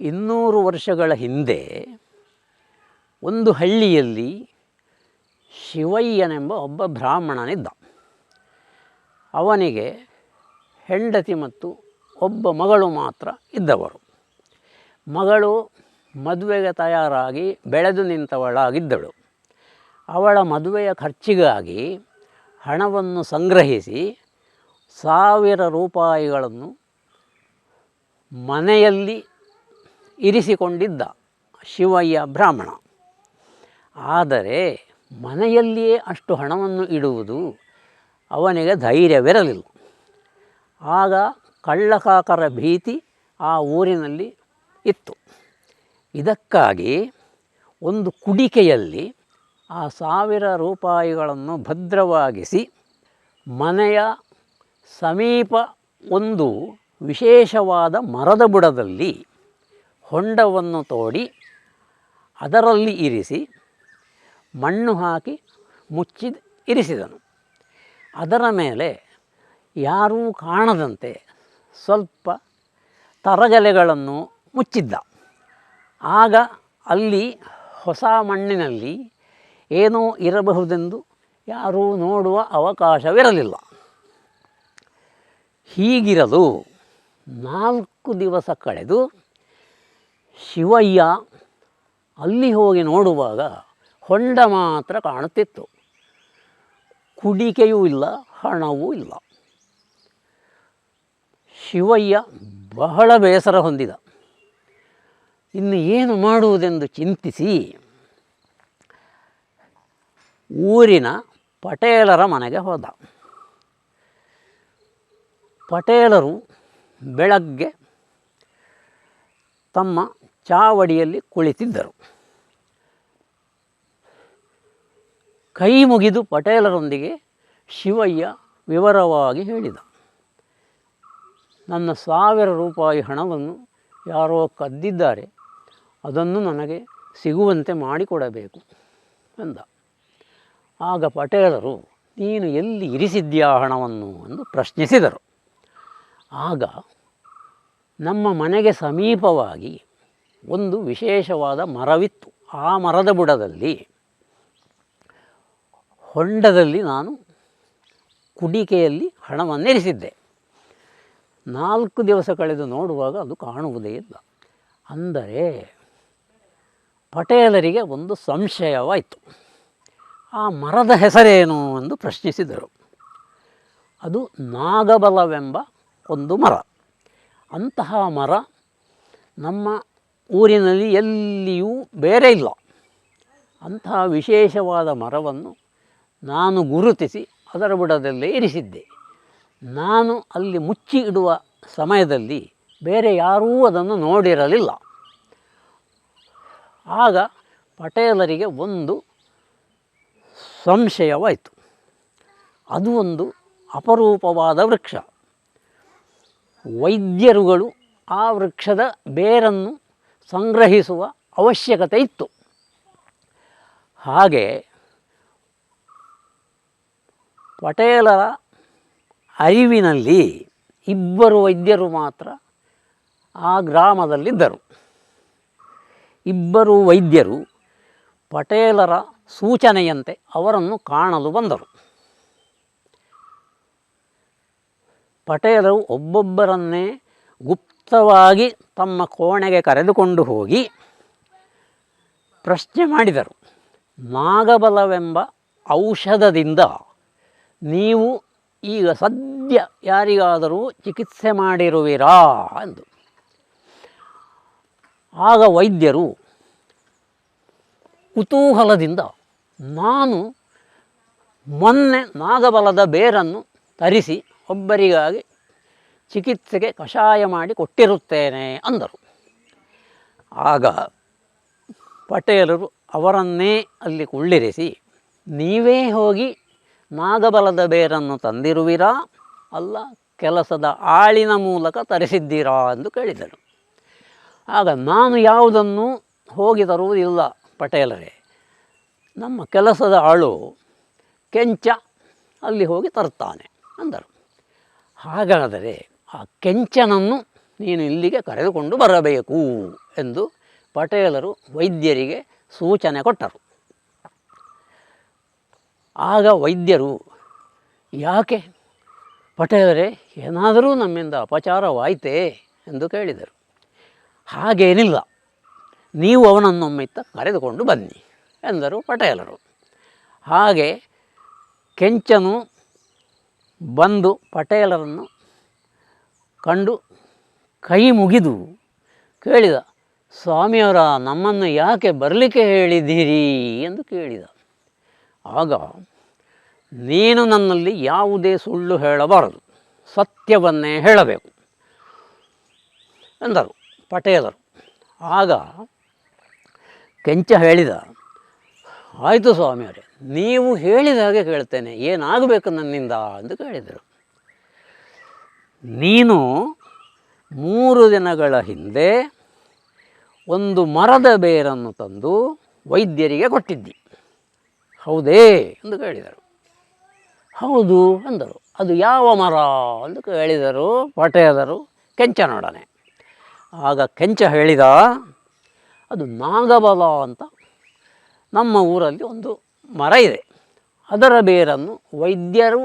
ಇನ್ನೂರು ವರ್ಷಗಳ ಹಿಂದೆ ಒಂದು ಹಳ್ಳಿಯಲ್ಲಿ ಶಿವಯ್ಯನೆಂಬ ಒಬ್ಬ ಬ್ರಾಹ್ಮಣನಿದ್ದ. ಅವನಿಗೆ ಹೆಂಡತಿ ಮತ್ತು ಒಬ್ಬ ಮಗಳು ಮಾತ್ರ ಇದ್ದವರು. ಮಗಳು ಮದುವೆಗೆ ತಯಾರಾಗಿ ಬೆಳೆದು ನಿಂತವಳಾಗಿದ್ದಳು. ಅವಳ ಮದುವೆಯ ಖರ್ಚಿಗಾಗಿ ಹಣವನ್ನು ಸಂಗ್ರಹಿಸಿ ಸಾವಿರ ರೂಪಾಯಿಗಳನ್ನು ಮನೆಯಲ್ಲಿ ಇರಿಸಿಕೊಂಡಿದ್ದ ಶಿವಯ್ಯ ಬ್ರಾಹ್ಮಣ. ಆದರೆ ಮನೆಯಲ್ಲಿಯೇ ಅಷ್ಟು ಹಣವನ್ನು ಇಡುವುದು ಅವನಿಗೆ ಧೈರ್ಯವಿರಲಿಲ್ಲ. ಆಗ ಕಳ್ಳಕಾಕರ ಭೀತಿ ಆ ಊರಿನಲ್ಲಿ ಇತ್ತು. ಇದಕ್ಕಾಗಿ ಒಂದು ಕುಡಿಕೆಯಲ್ಲಿ ಆ ಸಾವಿರ ರೂಪಾಯಿಗಳನ್ನು ಭದ್ರವಾಗಿಸಿ ಮನೆಯ ಸಮೀಪ ಒಂದು ವಿಶೇಷವಾದ ಮರದ ಬುಡದಲ್ಲಿ ಹೊಂಡವನ್ನು ತೋಡಿ ಅದರಲ್ಲಿ ಇರಿಸಿ ಮಣ್ಣು ಹಾಕಿ ಮುಚ್ಚಿ ಇರಿಸಿದನು. ಅದರ ಮೇಲೆ ಯಾರೂ ಕಾಣದಂತೆ ಸ್ವಲ್ಪ ತರಗಲೆಗಳನ್ನು ಮುಚ್ಚಿದ್ದ. ಆಗ ಅಲ್ಲಿ ಹೊಸ ಮಣ್ಣಿನಲ್ಲಿ ಏನೋ ಇರಬಹುದೆಂದು ಯಾರೂ ನೋಡುವ ಅವಕಾಶವಿರಲಿಲ್ಲ. ಹೀಗಿರಲು ನಾಲ್ಕು ದಿವಸ ಕಳೆದು ಶಿವಯ್ಯ ಅಲ್ಲಿ ಹೋಗಿ ನೋಡುವಾಗ ಹೊಂಡ ಮಾತ್ರ ಕಾಣುತ್ತಿತ್ತು. ಕುಡಿಕೆಯೂ ಇಲ್ಲ, ಹಣವೂ ಇಲ್ಲ. ಶಿವಯ್ಯ ಬಹಳ ಬೇಸರ ಹೊಂದಿದ. ಇನ್ನು ಏನು ಮಾಡುವುದೆಂದು ಚಿಂತಿಸಿ ಊರಿನ ಪಟೇಲರ ಮನೆಗೆ ಹೋದ. ಪಟೇಲರು ಬೆಳಗ್ಗೆ ತಮ್ಮ ಚಾವಡಿಯಲ್ಲಿ ಕುಳಿತಿದ್ದರು. ಕೈ ಮುಗಿದು ಪಟೇಲರೊಂದಿಗೆ ಶಿವಯ್ಯ ವಿವರವಾಗಿ ಹೇಳಿದ, ನನ್ನ ಸಾವಿರ ರೂಪಾಯಿ ಹಣವನ್ನು ಯಾರೋ ಕದ್ದಿದ್ದಾರೆ, ಅದನ್ನು ನನಗೆ ಸಿಗುವಂತೆ ಮಾಡಿಕೊಡಬೇಕು ಎಂದ. ಆಗ ಪಟೇಲರು, ನೀನು ಎಲ್ಲಿ ಇರಿಸಿದ್ಯಾ ಹಣವನ್ನು ಎಂದು ಪ್ರಶ್ನಿಸಿದರು. ಆಗ ನಮ್ಮ ಮನೆಗೆ ಸಮೀಪವಾಗಿ ಒಂದು ವಿಶೇಷವಾದ ಮರವಿತ್ತು. ಆ ಮರದ ಬುಡದಲ್ಲಿ ಹೊಂಡದಲ್ಲಿ ನಾನು ಕುಡಿಕೆಯಲ್ಲಿ ಹಣವನ್ನಿರಿಸಿದ್ದೆ. ನಾಲ್ಕು ದಿವಸ ಕಳೆದು ನೋಡುವಾಗ ಅದು ಕಾಣುವುದೇ ಇಲ್ಲ. ಅಂದರೆ ಪಟೇಲರಿಗೆ ಒಂದು ಸಂಶಯವಾಯಿತು. ಆ ಮರದ ಹೆಸರೇನು ಎಂದು ಪ್ರಶ್ನಿಸಿದರು. ಅದು ನಾಗಬಲವೆಂಬ ಒಂದು ಮರ. ಅಂತಹ ಮರ ನಮ್ಮ ಊರಿನಲ್ಲಿ ಎಲ್ಲಿಯೂ ಬೇರೆ ಇಲ್ಲ. ಅಂತಹ ವಿಶೇಷವಾದ ಮರವನ್ನು ನಾನು ಗುರುತಿಸಿ ಅದರ ಬುಡದಲ್ಲೇ ಇರಿಸಿದ್ದೆ. ನಾನು ಅಲ್ಲಿ ಮುಚ್ಚಿ ಇಡುವ ಸಮಯದಲ್ಲಿ ಬೇರೆ ಯಾರೂ ಅದನ್ನು ನೋಡಿರಲಿಲ್ಲ. ಆಗ ಪಟೇಲರಿಗೆ ಒಂದು ಸಂಶಯವಾಯಿತು. ಅದು ಒಂದು ಅಪರೂಪವಾದ ವೃಕ್ಷ. ವೈದ್ಯರುಗಳು ಆ ವೃಕ್ಷದ ಬೇರನ್ನು ಸಂಗ್ರಹಿಸುವ ಅವಶ್ಯಕತೆ ಇತ್ತು. ಹಾಗೆ ಪಟೇಲರ ಅರಿವಿನಲ್ಲಿ ಇಬ್ಬರು ವೈದ್ಯರು ಮಾತ್ರ ಆ ಗ್ರಾಮದಲ್ಲಿದ್ದರು. ಇಬ್ಬರು ವೈದ್ಯರು ಪಟೇಲರ ಸೂಚನೆಯಂತೆ ಅವರನ್ನು ಕಾಣಲು ಬಂದರು. ಪಟೇಲರು ಒಬ್ಬೊಬ್ಬರನ್ನೇ ಗುಪ್ತವಾಗಿ ತಮ್ಮ ಕೋಣೆಗೆ ಕರೆದುಕೊಂಡು ಹೋಗಿ ಪ್ರಶ್ನೆ ಮಾಡಿದರು, ನಾಗಬಲವೆಂಬ ಔಷಧದಿಂದ ನೀವು ಈಗ ಸದ್ಯ ಯಾರಿಗಾದರೂ ಚಿಕಿತ್ಸೆ ಮಾಡಿರುವಿರಾ? ಎಂದು. ಆಗ ವೈದ್ಯರು, ಕುತೂಹಲದಿಂದ ನಾನು ಮೊನ್ನೆ ನಾಗಬಲದ ಬೇರನ್ನು ತರಿಸಿ ಒಬ್ಬರಿಗಾಗಿ ಚಿಕಿತ್ಸೆಗೆ ಕಷಾಯ ಮಾಡಿ ಕೊಟ್ಟಿರುತ್ತೇನೆ ಅಂದರು. ಆಗ ಪಟೇಲರು ಅವರನ್ನೇ ಅಲ್ಲಿ ಕುಳ್ಳಿರಿಸಿ, ನೀವೇ ಹೋಗಿ ನಾಗಬಲದ ಬೇರನ್ನು ತಂದಿರುವಿರಾ? ಅಲ್ಲ, ಕೆಲಸದ ಆಳಿನ ಮೂಲಕ ತರಿಸಿದ್ದೀರಾ ಎಂದು ಕೇಳಿದರು. ಆಗ ನಾನು ಯಾವುದನ್ನು ಹೋಗಿ ತರುವುದಿಲ್ಲ ಪಟೇಲರೇ. ನಮ್ಮ ಕೆಲಸದ ಆಳು ಕೆಂಚ ಅಲ್ಲಿ ಹೋಗಿ ತರ್ತಾನೆ ಅಂದರು. ಹಾಗಾದರೆ ಆ ಕೆಂಚನನ್ನು ನೀನು ಇಲ್ಲಿಗೆ ಕರೆದುಕೊಂಡು ಬರಬೇಕು ಎಂದು ಪಟೇಲರು ವೈದ್ಯರಿಗೆ ಸೂಚನೆ ಕೊಟ್ಟರು. ಆಗ ವೈದ್ಯರು, ಯಾಕೆ? ಪಟೇಲರೇ, ಏನಾದರೂ ನಮ್ಮಿಂದ ಅಪಚಾರವಾಯಿತೇ? ಎಂದು ಕೇಳಿದರು. ಹಾಗೇನಿಲ್ಲ. ನೀವು ಅವನನ್ನೊಮ್ಮಿತ್ತ ಕರೆದುಕೊಂಡು ಬನ್ನಿ ಎಂದರು ಪಟೇಲರು. ಹಾಗೆ ಕೆಂಚನು ಬಂದು ಪಟೇಲರನ್ನು ಕಂಡು ಕೈ ಮುಗಿದು ಕೇಳಿದ, ಸ್ವಾಮಿಯವರ, ನಮ್ಮನ್ನು ಯಾಕೆ ಬರಲಿಕ್ಕೆ ಹೇಳಿದ್ದೀರಿ? ಎಂದು ಕೇಳಿದ. ಆಗ, ನೀನು ನನ್ನಲ್ಲಿ ಯಾವುದೇ ಸುಳ್ಳು ಹೇಳಬಾರದು, ಸತ್ಯವನ್ನೇ ಹೇಳಬೇಕು, ಎಂದರು ಪಟೇಲರು. ಆಗ ಕೆಂಚ ಹೇಳಿದ ಆಯಿತು ಸ್ವಾಮಿಯವರೇ, ನೀವು ಹೇಳಿದ ಹಾಗೆ ಕೇಳ್ತೇನೆ ಏನಾಗಬೇಕು ನನ್ನಿಂದ ಅಂತ ಕೇಳಿದರು. ನೀನು ಮೂರು ದಿನಗಳ ಹಿಂದೆ ಒಂದು ಮರದ ಬೇರನ್ನು ತಂದು ವೈದ್ಯರಿಗೆ ಕೊಟ್ಟಿದ್ದಿ. ಹೌದೇ ಎಂದು ಕೇಳಿದರು. ಹೌದು ಅಂದರು. ಅದು ಯಾವ ಮರ ಎಂದು ಕೇಳಿದರು ಪಟೇಲರು ಕೆಂಚನೊಡನೆ. ಆಗ ಕೆಂಚ ಹೇಳಿದ, ಅದು ನಾಗಬಲ ಅಂತ ನಮ್ಮ ಊರಲ್ಲಿ ಒಂದು ಮರ ಇದೆ. ಅದರ ಬೇರನ್ನು ವೈದ್ಯರು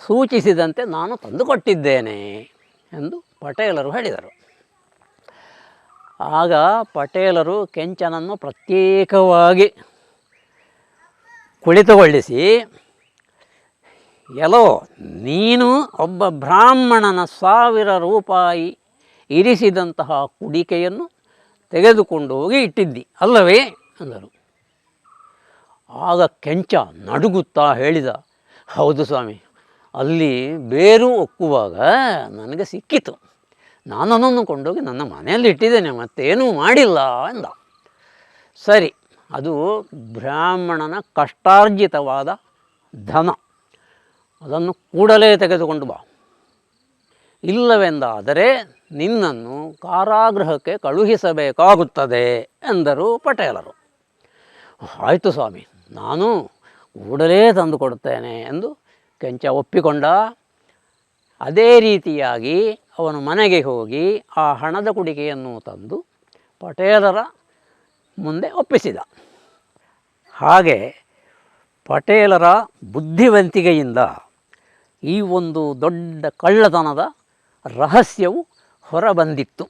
ಸೂಚಿಸಿದಂತೆ ನಾನು ತಂದುಕೊಟ್ಟಿದ್ದೇನೆ ಎಂದು ಪಟೇಲರು ಹೇಳಿದರು. ಆಗ ಪಟೇಲರು ಕೆಂಚನನ್ನು ಪ್ರತ್ಯೇಕವಾಗಿ ಕುಳಿತುಗೊಳಿಸಿ, ಎಲೋ, ನೀನು ಒಬ್ಬ ಬ್ರಾಹ್ಮಣನ ಸಾವಿರ ರೂಪಾಯಿ ಇರಿಸಿದಂತಹ ಕುಡಿಕೆಯನ್ನು ತೆಗೆದುಕೊಂಡು ಹೋಗಿ ಇಟ್ಟಿದ್ದಿ, ಅಲ್ಲವೇ? ಅಂದರು. ಆಗ ಕೆಂಚ ನಡುಗುತ್ತಾ ಹೇಳಿದ, ಹೌದು ಸ್ವಾಮಿ, ಅಲ್ಲಿ ಬೇರು ಒಕ್ಕುವಾಗ ನನಗೆ ಸಿಕ್ಕಿತು. ನಾನು ಅದನ್ನು ಕೊಂಡೋಗಿ ನನ್ನ ಮನೆಯಲ್ಲಿ ಇಟ್ಟಿದ್ದೇನೆ, ಮತ್ತೇನೂ ಮಾಡಿಲ್ಲ ಎಂದ. ಸರಿ, ಅದು ಬ್ರಾಹ್ಮಣನ ಕಷ್ಟಾರ್ಜಿತವಾದ ಧನ. ಅದನ್ನು ಕೂಡಲೇ ತೆಗೆದುಕೊಂಡು ಬಾ. ಇಲ್ಲವೆಂದಾದರೆ ನಿನ್ನನ್ನು ಕಾರಾಗೃಹಕ್ಕೆ ಕಳುಹಿಸಬೇಕಾಗುತ್ತದೆ, ಎಂದರು ಪಟೇಲರು. ಆಯಿತು ಸ್ವಾಮಿ, ನಾನು ಕೂಡಲೇ ತಂದು ಕೊಡುತ್ತೇನೆ ಎಂದು ಕೆಂಚ ಒಪ್ಪಿಕೊಂಡ. ಅದೇ ರೀತಿಯಾಗಿ ಅವನು ಮನೆಗೆ ಹೋಗಿ ಆ ಹಣದ ಕುಡಿಕೆಯನ್ನು ತಂದು ಪಟೇಲರ ಮುಂದೆ ಒಪ್ಪಿಸಿದ. ಹಾಗೆ ಪಟೇಲರ ಬುದ್ಧಿವಂತಿಕೆಯಿಂದ ಈ ಒಂದು ದೊಡ್ಡ ಕಳ್ಳತನದ ರಹಸ್ಯವು ಹೊರಬಂದಿತ್ತು.